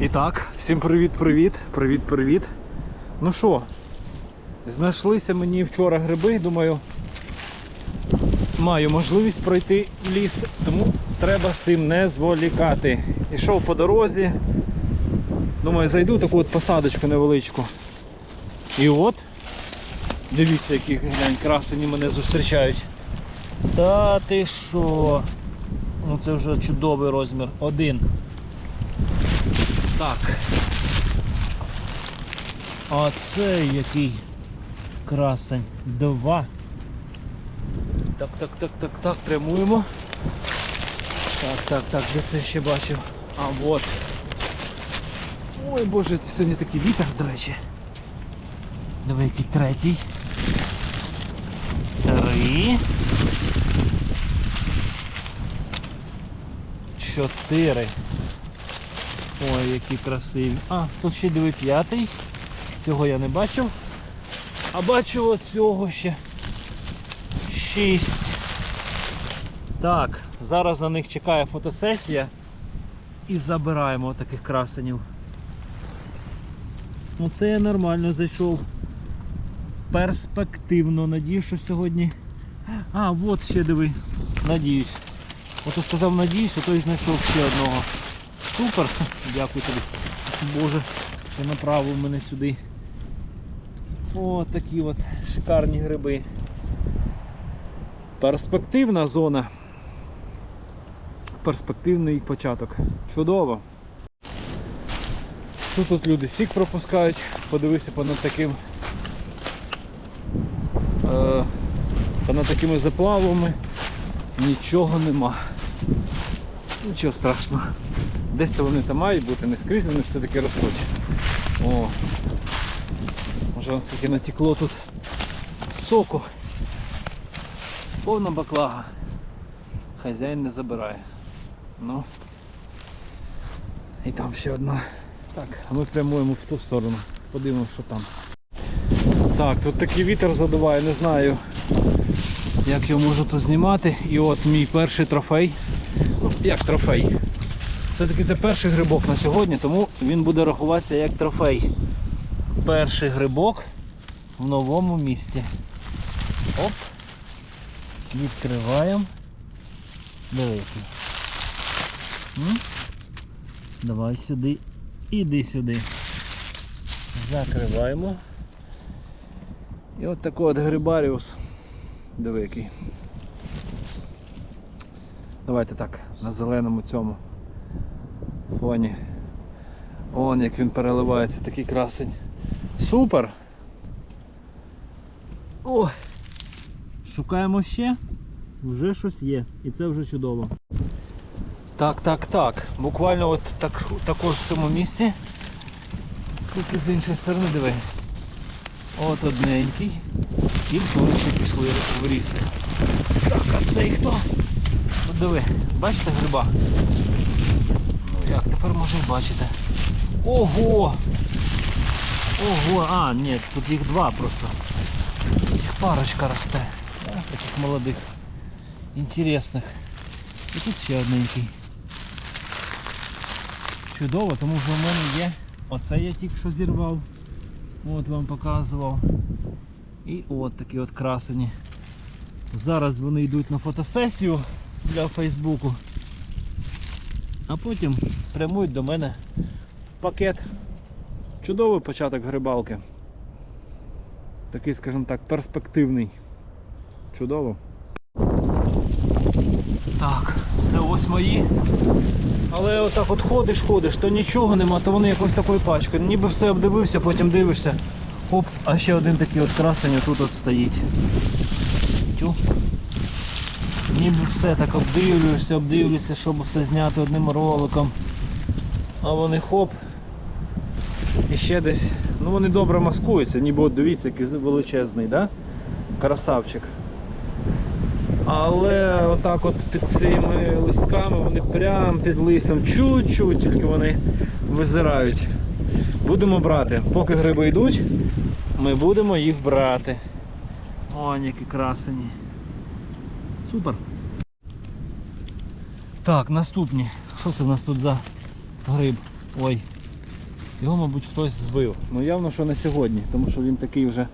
І так, всім привіт-привіт, привіт-привіт. Ну що, знайшлися мені вчора гриби, думаю, маю можливість пройти ліс, тому треба з цим не зволікати. Ішов по дорозі. Думаю, зайду таку от посадочку невеличку. І от, дивіться, які глянь, красені мене зустрічають. Та ти що? Ну це вже чудовий розмір. Один. Так. А це який красень. Два. Так, так, так, так, так, прямуємо. Так, так, так, де це ще бачив? А от. Ой боже, сьогодні такий вітер, до речі. Давай який третій. Три. Чотири. Ой, які красиві. А, тут ще диви п'ятий. Цього я не бачив. А бачу от цього ще. Шість. Так, зараз на них чекає фотосесія. І забираємо таких красенів. Оце я нормально зайшов. Перспективно. Надіюсь, що сьогодні. А, от ще диви. Надіюсь. Ото сказав надіюсь, а то й знайшов ще одного. Супер! Дякую тобі. Боже, що направив мене сюди. О, такі от шикарні гриби. Перспективна зона. Перспективний початок. Чудово. Тут от люди сік пропускають, подивися понад таким е, понад такими заплавами нічого нема. Нічого страшного. Десь то вони там мають бути, не скрізь вони все-таки ростуть. О, може скільки натекло тут соку. Повна баклага. Хазяїн не забирає. Ну. І там ще одна. Так, а ми прямуємо в ту сторону. Подивимося, що там. Так, тут такий вітер задуває, не знаю як його можу тут знімати. І от мій перший трофей. Ну, як трофей. Все-таки це перший грибок на сьогодні, тому він буде рахуватися як трофей. Перший грибок в новому місті. Оп. Відкриваємо. Який. Давай сюди. Іди сюди. Закриваємо. І от такий от грибаріус. Диви який. Давайте так, на зеленому цьому фоні. Он як він переливається, такий красень. Супер! О! Шукаємо ще. Вже щось є. І це вже чудово. Так, так, так. Буквально от так, також в цьому місці. Тільки з іншої сторони диви. От одненький. Вони ще пішли в ріст. Так, а цей хто? От диви, бачите гриба? Як, тепер може і бачите. Ого! Ого! А, ні, тут їх два просто. Їх парочка росте. Таких молодих. Інтересних. І тут ще одненький. Чудово, тому що в мене є. Оце я тільки що зірвав. От вам показував. І от такі от красені. Зараз вони йдуть на фотосесію для Фейсбуку. А потім прямують до мене в пакет. Чудовий початок грибалки. Такий, скажімо так, перспективний. Чудово. Так, це ось мої. Але отак от ходиш, ходиш, то нічого нема, то вони якось такою пачкою. Ніби все обдивився, потім дивишся. Оп, а ще один такий от красень тут от стоїть. Тю. Ніби все так обдивлюєшся, обдивлюєшся, щоб все зняти одним роликом. А вони хоп. І ще десь. Ну вони добре маскуються, ніби от дивіться, який величезний, да? Красавчик. Але отак от під цими листками вони прямо під листям чуть-чуть тільки вони визирають. Будемо брати. Поки гриби йдуть, ми будемо їх брати. О, які красені. Супер. Так, наступні. Що це в нас тут за гриб? Ой, Його, мабуть, хтось збив. Ну явно, що не сьогодні, тому що він такий вже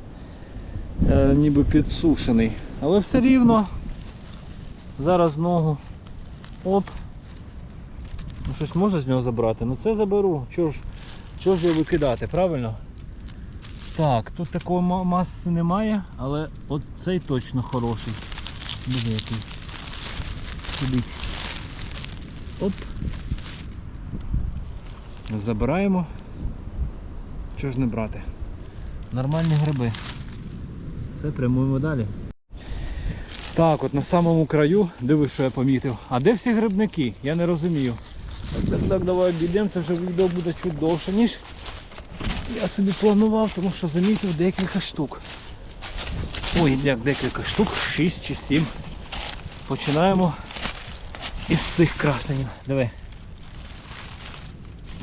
е, ніби підсушений. Але все рівно. Зараз ногу. Оп. Ну щось можна з нього забрати? Ну це заберу. Чого ж, чого ж його викидати, правильно? Так, тут такої ма- маси немає, але от цей точно хороший. Диви який. Сидить. Оп. Забираємо. Чого ж не брати? Нормальні гриби. Все, прямуємо далі. Так, от на самому краю, дивись, що я помітив. А де всі грибники? Я не розумію. Так, так, так, давай обійдемо, це вже відео буде чуть довше, ніж я собі планував, тому що замітив декілька штук. Ой, як декілька штук, 6 чи 7. Починаємо із цих красенів. Диви.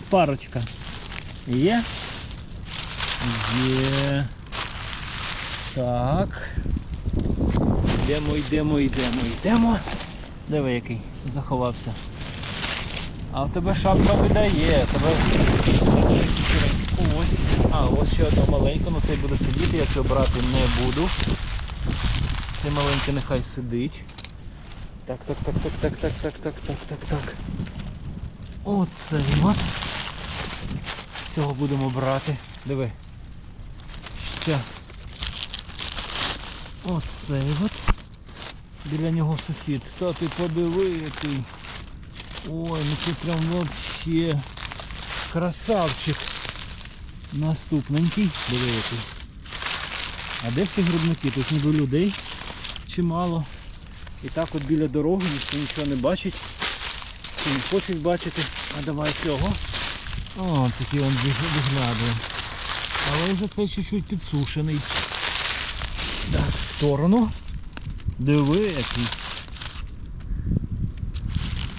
Парочка. Є? Є. Так. Йдемо, йдемо, йдемо, йдемо. Диви який заховався. А в тебе шапка видає, тебе ось. А, ось ще одна маленька, ну цей буде сидіти, я цього брати не буду. Цей маленький нехай сидить. Так, так, так, так, так, так, так, так, так, так, так. Оце от. Цього будемо брати. Диви. Ще. Оцей от. Біля нього сусід. Та ти подиви який. Ой, ну це прям вообще красавчик. Наступненький. Диви який. А де всі грибники? Тут ніби людей чимало. І так от біля дороги ніхто нічого не бачить. Чи не хочуть бачити. А давай цього. О, він виг- виглядає. Але вже цей чуть-чуть підсушений. Так, в сторону. Диви який.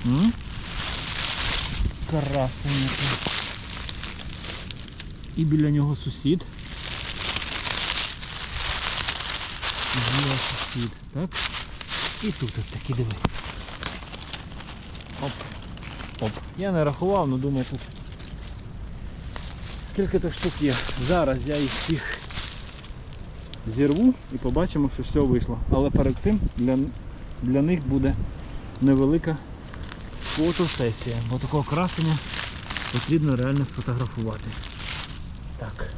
М? І біля нього сусід. Є сусід, так? І тут от такі диви. Оп. Оп. Я не рахував, але думаю тут. Скільки тих штук є? Зараз я їх всіх зірву і побачимо, що все вийшло. Але перед цим для, для них буде невелика фотосесія, бо такого красення потрібно реально сфотографувати. Так.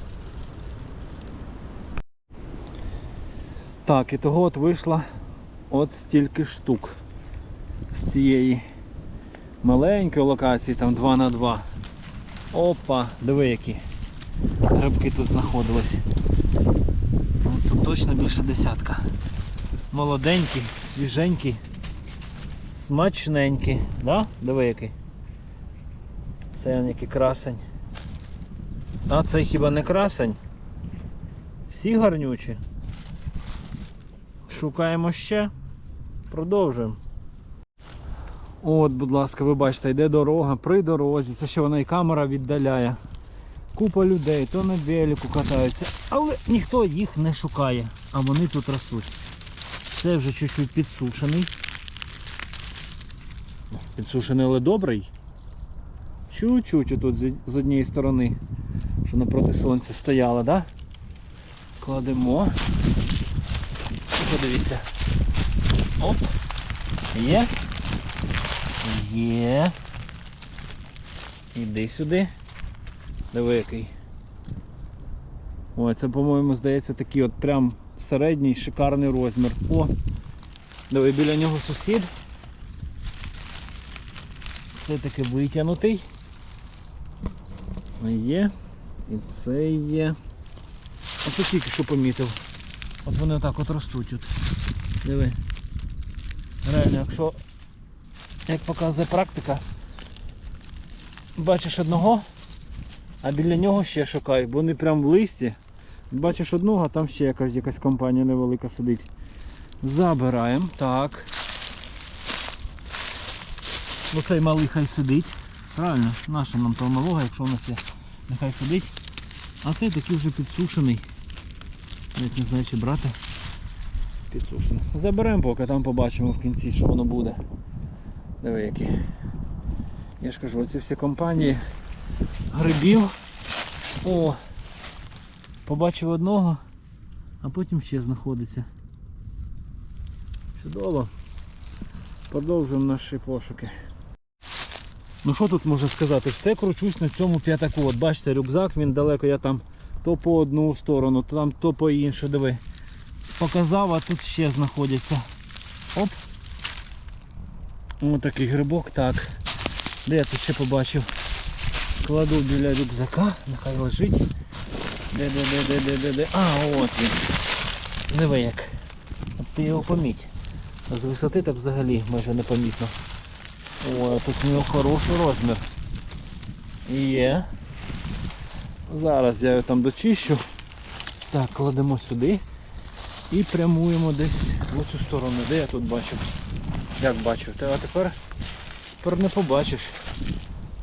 Так, і того от вийшло от стільки штук з цієї маленької локації, там 2 на 2 Опа, диви які грибки тут знаходились. Ну, Тут точно більше десятка. Молоденькі, свіженькі, смачненькі. Да? Диви який. Це який красень. А це хіба не красень? Всі гарнючі. Шукаємо ще. Продовжуємо. От, будь ласка, ви бачите, йде дорога при дорозі. Це ще вона і камера віддаляє. Купа людей, то на велику катаються, але ніхто їх не шукає, а вони тут ростуть. Це вже чуть-чуть підсушений. Підсушений, але добрий. Чуть-чуть тут з однієї сторони, що напроти сонця стояла, да? Кладемо. Подивіться. Оп. Є. Є. Іди сюди. Диви який. Ой, це, по-моєму, здається, такий от прям середній шикарний розмір. О! Диви, біля нього сусід. Це таки витягнутий. Є. І це є. Оце тільки що помітив. От вони отак от ростуть тут. Диви. Реально, якщо, як показує практика, бачиш одного, а біля нього ще шукай, бо вони прям в листі. Бачиш одного, а там ще якась, якась компанія невелика сидить. Забираємо. Так. Оцей малий хай сидить. Правильно, наша нам того малого, якщо у нас є, нехай сидить. А цей такий вже підсушений. Навіть не знаю чи брати. Підсушений. Заберемо поки там побачимо в кінці, що воно буде. Диви які. Я ж кажу, оці всі компанії грибів О! Побачив одного, а потім ще знаходиться. Чудово. Продовжуємо наші пошуки. Ну що тут можна сказати? Все кручусь на цьому п'ятаку. От бачите, рюкзак, він далеко, я там то по одну сторону, то там то по іншу, диви. Показав, а тут ще знаходяться. Оп. Ось такий грибок, так. Де я тут ще побачив? Кладу біля рюкзака, нехай лежить. Де, де, де, де, де, де, де. А, от він. Диви як. Ти його поміть. З висоти так взагалі майже непомітно. Ой, тут у нього хороший розмір. Є. Зараз я його там дочищу. Так, кладемо сюди і прямуємо десь в цю сторону. Де я тут бачив? Як бачив? А тепер, тепер не побачиш.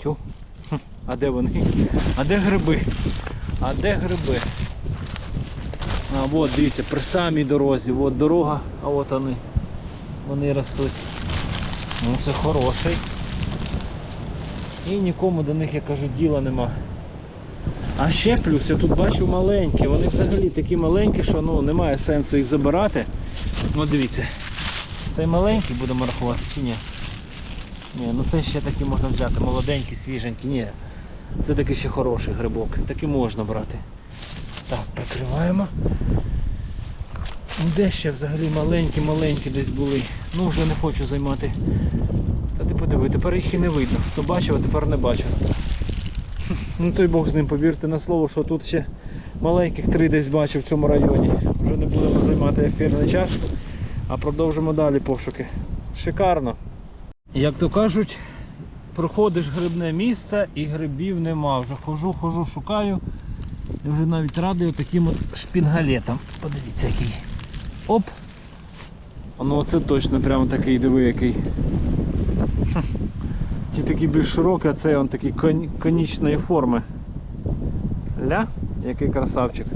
Тю. А де вони? А де гриби? А де гриби? А от дивіться, при самій дорозі, от дорога, а от вони. Вони ростуть. Ну це хороший. І нікому до них, я кажу, діла нема. А ще плюс, я тут бачу маленькі, вони взагалі такі маленькі, що ну, немає сенсу їх забирати. Ну дивіться. Цей маленький будемо рахувати чи ні? Ні, ну це ще такі можна взяти, молоденькі, свіженькі, ні. Це такий ще хороший грибок, такий можна брати. Так, прикриваємо. Ну, Де ще взагалі маленькі-маленькі десь були. Ну вже не хочу займати. Та ти подиви, тепер їх і не видно. Хто бачив, а тепер не бачив. Ну той Бог з ним, повірте на слово, що тут ще маленьких три десь бачив в цьому районі. Вже не будемо займати ефірний час, а продовжимо далі пошуки. Шикарно. Як то кажуть, проходиш грибне місце і грибів нема. Вже хожу, хожу, шукаю. І вже навіть радий таким от шпінгалетом. Подивіться який. Оп! Ну оце точно прямо такий, диви який. Ті такі більш широкі, а це он такий кон- конічної форми. Ля, який красавчик.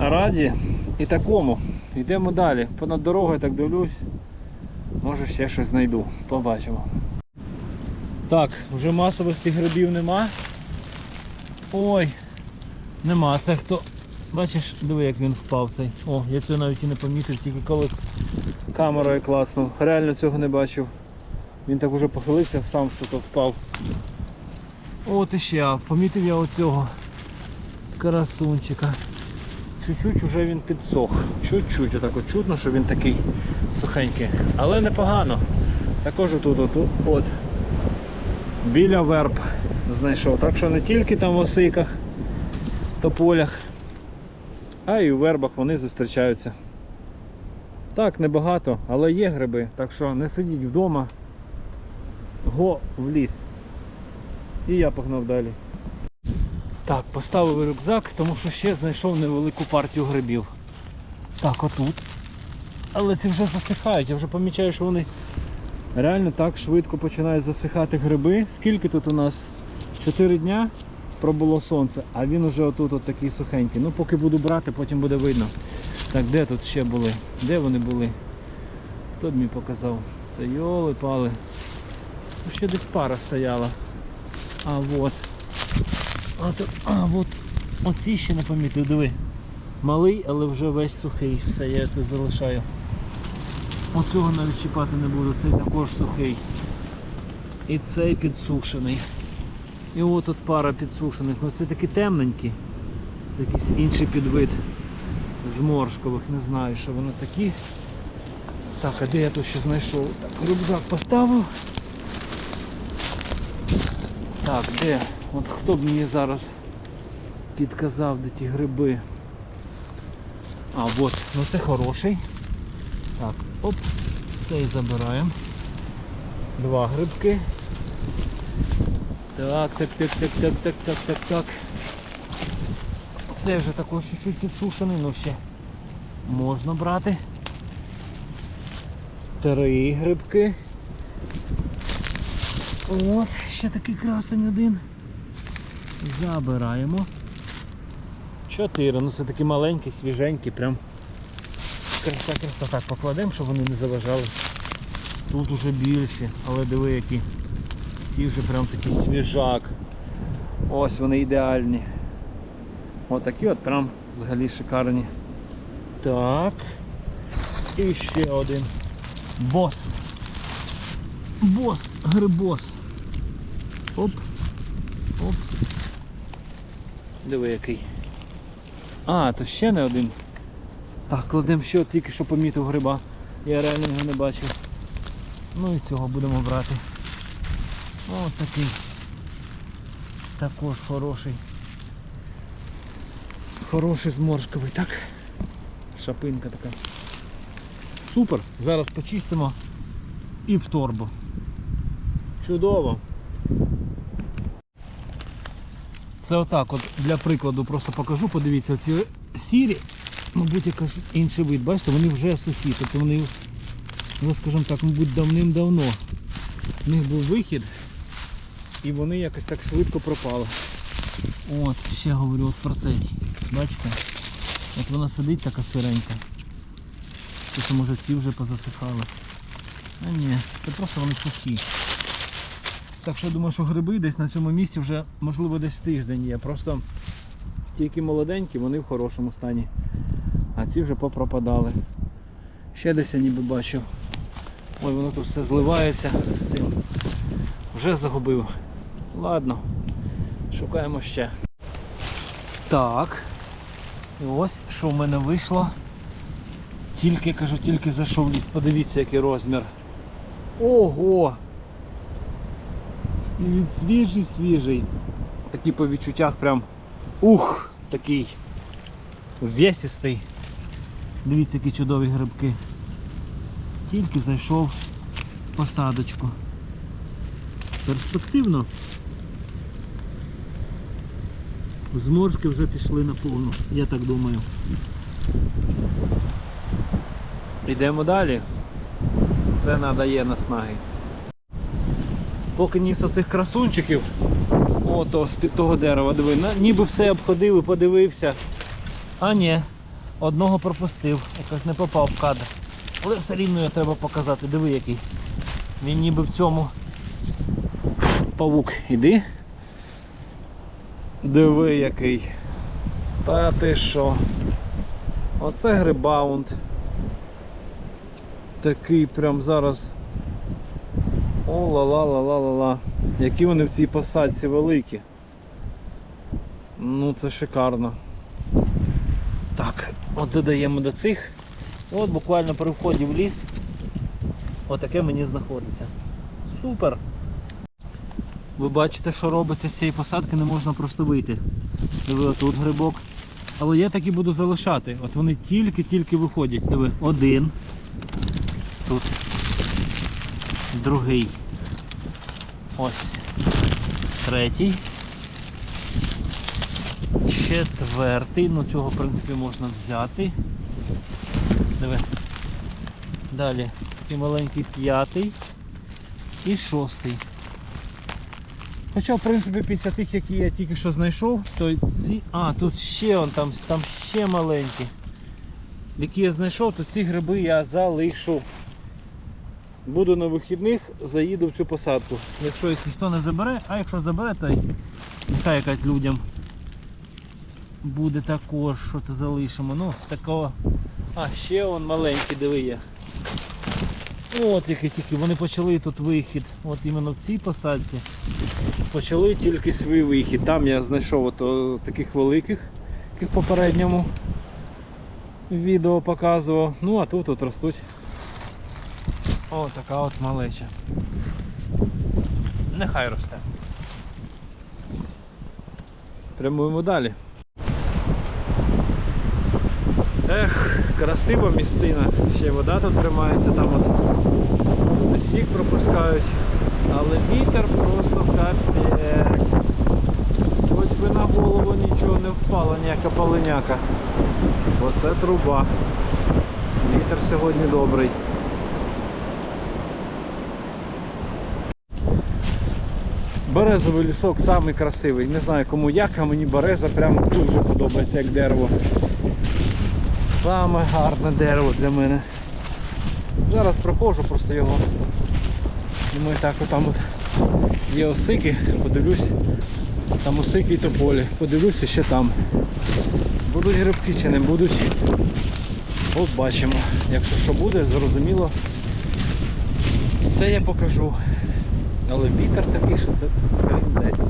Раді і такому. Йдемо далі. Понад дорогою так дивлюсь. Може ще щось знайду. Побачимо. Так, вже масовості грибів нема. Ой, нема. Це хто. Бачиш, диви як він впав цей. О, я цього навіть і не помітив, тільки коли камерою класнув. Реально цього не бачив. Він так уже похилився, сам що то впав. От іще, а помітив я оцього красунчика. Чуть-чуть вже він підсох. Чуть-чуть, отак от чутно, що він такий сухенький. Але непогано. Також тут, от, от. Біля верб знайшов. Так що не тільки там в осиках, тополях, а і у вербах вони зустрічаються. Так, небагато, але є гриби, так що не сидіть вдома, го в ліс. І я погнав далі. Так, поставив рюкзак, тому що ще знайшов невелику партію грибів. Так, отут. Але ці вже засихають, я вже помічаю, що вони реально так швидко починають засихати гриби. Скільки тут у нас? 4 дня пробуло сонце, а він уже отут от такий сухенький. Ну поки буду брати, потім буде видно. Так, де тут ще були? Де вони були? Хто б мені показав? Та йоли пали. Ну, Ще десь пара стояла. А от. А, то, а от оці ще не помітив, диви. Малий, але вже весь сухий. Все, я це залишаю. Оцього навіть чіпати не буду, цей також сухий. І цей підсушений. І от тут пара підсушених. Ну це такі темненькі. Це якийсь інший підвид зморшкових, не знаю, що вони такі. Так, а де я тут ще знайшов? Так, рюкзак поставив. Так, де? От хто б мені зараз підказав, де ті гриби. А, от, ну це хороший. Так, оп, цей забираємо. Два грибки. Так, так, так, так, так, так, так, так, так. Це вже також чуть-чуть підсушений, ну ще можна брати. Три грибки. От, ще такий красень один. Забираємо. Чотири. Ну це такі маленькі, свіженькі, прям краса краса. Так, покладемо, щоб вони не заважали. Тут уже більші, але диви які. Ті вже прям такий свіжак. Ось вони ідеальні. Отакі от прям взагалі шикарні. Так. І ще один. Бос. Бос, грибос. Оп. Оп. Диви який. А, то ще не один. Так, кладемо ще тільки що помітив гриба. Я реально його не бачив. Ну і цього будемо брати. Ось такий. Також хороший. Хороший зморшковий, так? Шапинка така. Супер. Зараз почистимо і в торбу. Чудово. Це отак, от для прикладу просто покажу, подивіться, ці сірі, мабуть, якийсь інший вид, бачите, вони вже сухі, тобто вони, ну скажімо так, мабуть, давним-давно. В них був вихід і вони якось так швидко пропали. От, ще говорю от про цей. Бачите? От вона сидить така сиренька. Тобто може ці вже позасихали. А ні, це просто вони сухі. Так що я думаю, що гриби десь на цьому місці вже можливо десь тиждень є. Просто ті, які молоденькі, вони в хорошому стані. А ці вже попропадали. Ще десь я ніби бачив. Ой, воно тут все зливається з цим. Вже загубив. Ладно, шукаємо ще. Так. І ось що в мене вийшло. Тільки кажу, тільки зайшов ліс. Подивіться, який розмір. Ого! І він свіжий, свіжий. Такий по відчуттях прям ух, такий весістий. Дивіться, які чудові грибки. Тільки зайшов в посадочку. Перспективно. Зморшки вже пішли на повну, я так думаю. Йдемо далі. Це надає наснаги. Поки ніс оцих красунчиків, ото з-під того дерева, диви, ніби все обходив і подивився. А ні, одного пропустив, якось не попав в кадр. Але все рівно його треба показати, диви який. Він ніби в цьому павук. Іди. Диви який. Та ти що? Оце грибаунд. Такий прям зараз. О, ла ла ла ла ла ла Які вони в цій посадці великі. Ну це шикарно. Так, от додаємо до цих. І от буквально при вході в ліс отаке мені знаходиться. Супер! Ви бачите, що робиться з цієї посадки, не можна просто вийти. Диви, отут грибок. Але я так і буду залишати. От вони тільки-тільки виходять. Диви, один. Тут. Другий. Ось. Третій. Четвертий. Ну цього в принципі можна взяти. Диви. Далі. Такий маленький п'ятий і шостий. Хоча, в принципі, після тих, які я тільки що знайшов, то ці... А, тут ще он, там, там ще маленькі. Які я знайшов, то ці гриби я залишу. Буду на вихідних, заїду в цю посадку. Якщо їх ніхто не забере, а якщо забере, то нехай якась людям буде також, що то залишимо. Ну, такого. А, ще он маленький, диви є. От які тільки вони почали тут вихід. От іменно в цій посадці почали тільки свій вихід. Там я знайшов ото таких великих, яких попередньому відео показував. Ну а тут от ростуть. О, така от малеча. Нехай росте. Прямуємо далі. Ех, красива місцина. Ще вода тут тримається, там от сік пропускають. Але вітер просто капець. Хоч би на голову нічого не впало, ніяка полиняка. Оце труба. Вітер сьогодні добрий. Березовий лісок самий красивий. Не знаю кому як, а мені береза прям дуже подобається як дерево. Саме гарне дерево для мене. Зараз проходжу просто його. Ми так отам от Є осики, подивлюсь, там осики і тополі. Подивлюся ще там. Будуть грибки чи не будуть. Побачимо. Якщо що буде, зрозуміло. Все я покажу. Але вітер такий, що це трендець.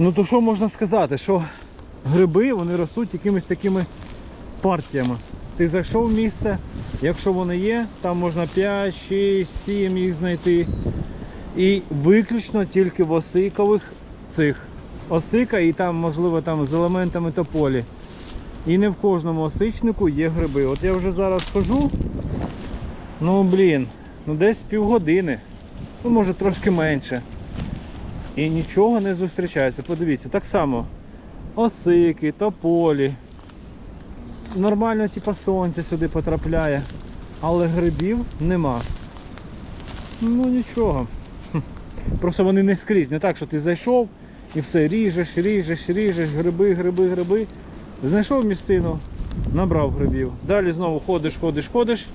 Ну то що можна сказати, що гриби вони ростуть якимись такими партіями. Ти зайшов в місце, якщо вони є, там можна 5, 6, 7 їх знайти. І виключно тільки в осикових цих осика і там, можливо, там з елементами тополі. І не в кожному осичнику є гриби. От я вже зараз хожу. Ну блін, ну десь півгодини. Ну може трошки менше. І нічого не зустрічається. Подивіться, так само осики, тополі. Нормально, типа сонце сюди потрапляє, але грибів нема. Ну нічого. Просто вони не скрізь. Не так, що ти зайшов і все ріжеш, ріжеш, ріжеш, гриби, гриби, гриби. Знайшов містину, набрав грибів. Далі знову ходиш, ходиш, ходиш,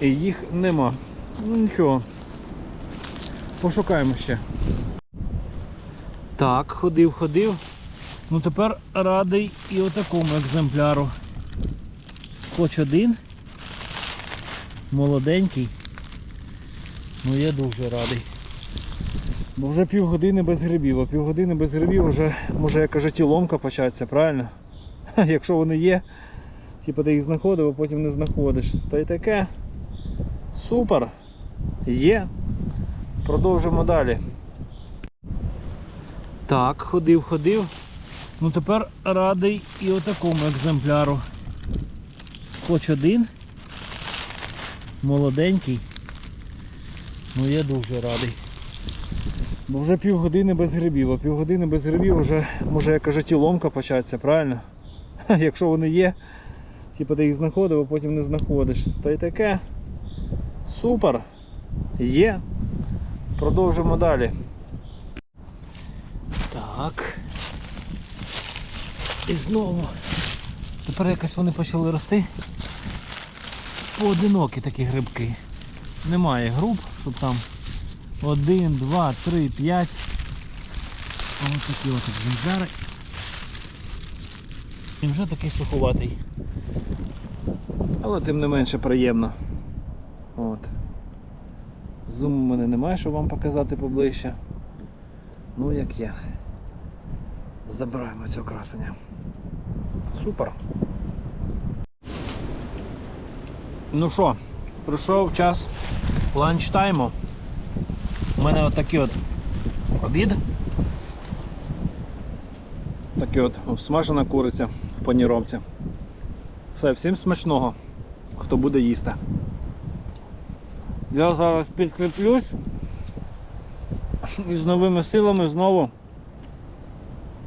і їх нема. Ну нічого. Пошукаємо ще. Так, ходив, ходив. Ну тепер радий і отакому екземпляру. Хоч один. Молоденький. Ну я дуже радий. Бо вже півгодини без грибів, а півгодини без грибів вже може як кажуть, і ломка правильно? Якщо вони є, типу ти їх знаходив, а потім не знаходиш. Та й таке. Супер. Є. Продовжимо далі. Так, ходив, ходив. Ну тепер радий і отакому екземпляру. Хоч один. Молоденький. Ну я дуже радий. Бо вже півгодини без грибів, а півгодини без грибів вже може як кажуть, і ломка правильно? Якщо вони є, типу ти їх знаходив, а потім не знаходиш. Та й таке. Супер. Є. Продовжимо далі. Так. І знову. Тепер якось вони почали рости. Поодинокі такі грибки. Немає груп, щоб там один, два, три, п'ять. Ось такі от екземпляри. І вже такий суховатий. Але тим не менше приємно. От. Зуму в мене немає, щоб вам показати поближче. Ну як є. Забираємо цього красення. Супер. Ну що, прийшов час ланчтайму. У мене от такий от обід. Такий от смажена куриця в паніровці. Все, всім смачного, хто буде їсти. Я зараз підкріплюсь і з новими силами знову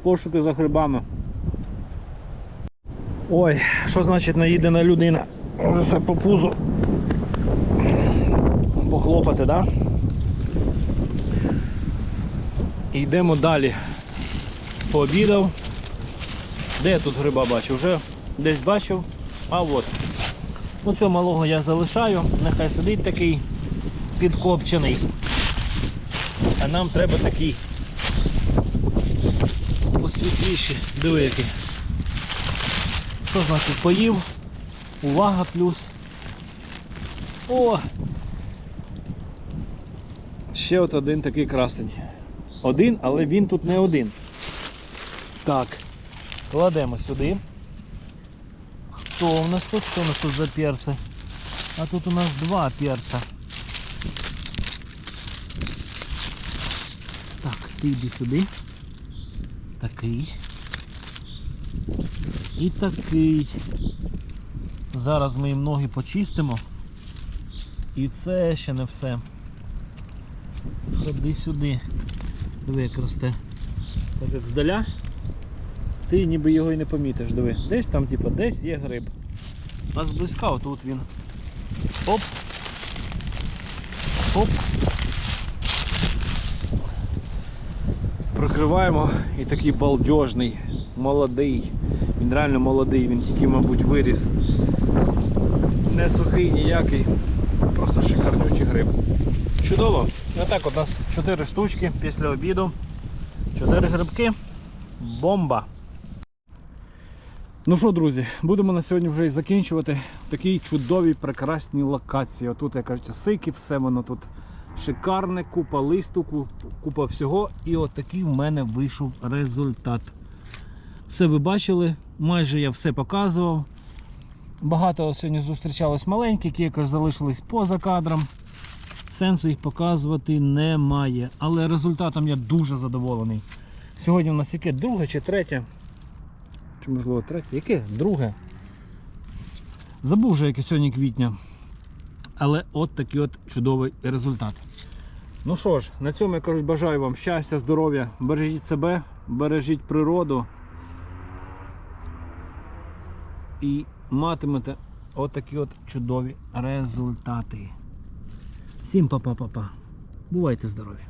пошуки за грибами. Ой, що значить наїдена людина? Все по пузу. Похлопати, да? І йдемо далі. Пообідав. Де я тут гриба бачу? Вже десь бачив, а от. Ну цього малого я залишаю, нехай сидить такий підкопчений. А нам треба такий посвітліший. Диви який. Що значить поїв? Увага плюс. О! Ще от один такий красень. Один, але він тут не один. Так, кладемо сюди. Хто у нас тут? Що у нас тут за перці? А тут у нас два перця. Так, ти йди сюди. Такий. І такий. Зараз ми їм ноги почистимо. І це ще не все. Ходи сюди. Диви, як росте. Так як здаля, ти ніби його і не помітиш. Диви. Десь там, типу, десь є гриб. А зблизька отут він. Оп. Оп. Відкриваємо і такий балдежний, молодий. Він реально молодий, він тільки, мабуть, виріс. Не сухий ніякий. Просто шикарнючий гриб. Чудово. Отак от у нас 4 штучки після обіду. 4 грибки. Бомба. Ну що, друзі, будемо на сьогодні вже і закінчувати такій чудовій, прекрасній локації. Отут, як кажуть, сики, все воно тут шикарне, купа листу, купа всього. І от в мене вийшов результат. Все ви бачили, майже я все показував. Багато сьогодні зустрічалось маленьких, які якось залишились поза кадром. Сенсу їх показувати немає. Але результатом я дуже задоволений. Сьогодні у нас яке друге чи третє? Чи можливо третє? Яке? Друге. Забув вже яке сьогодні квітня. Але от такий от чудовий результат. Ну що ж, на цьому я кажу, бажаю вам щастя, здоров'я, бережіть себе, бережіть природу. І матимете отакі от чудові результати. Всім па-па-па-па. Бувайте здорові!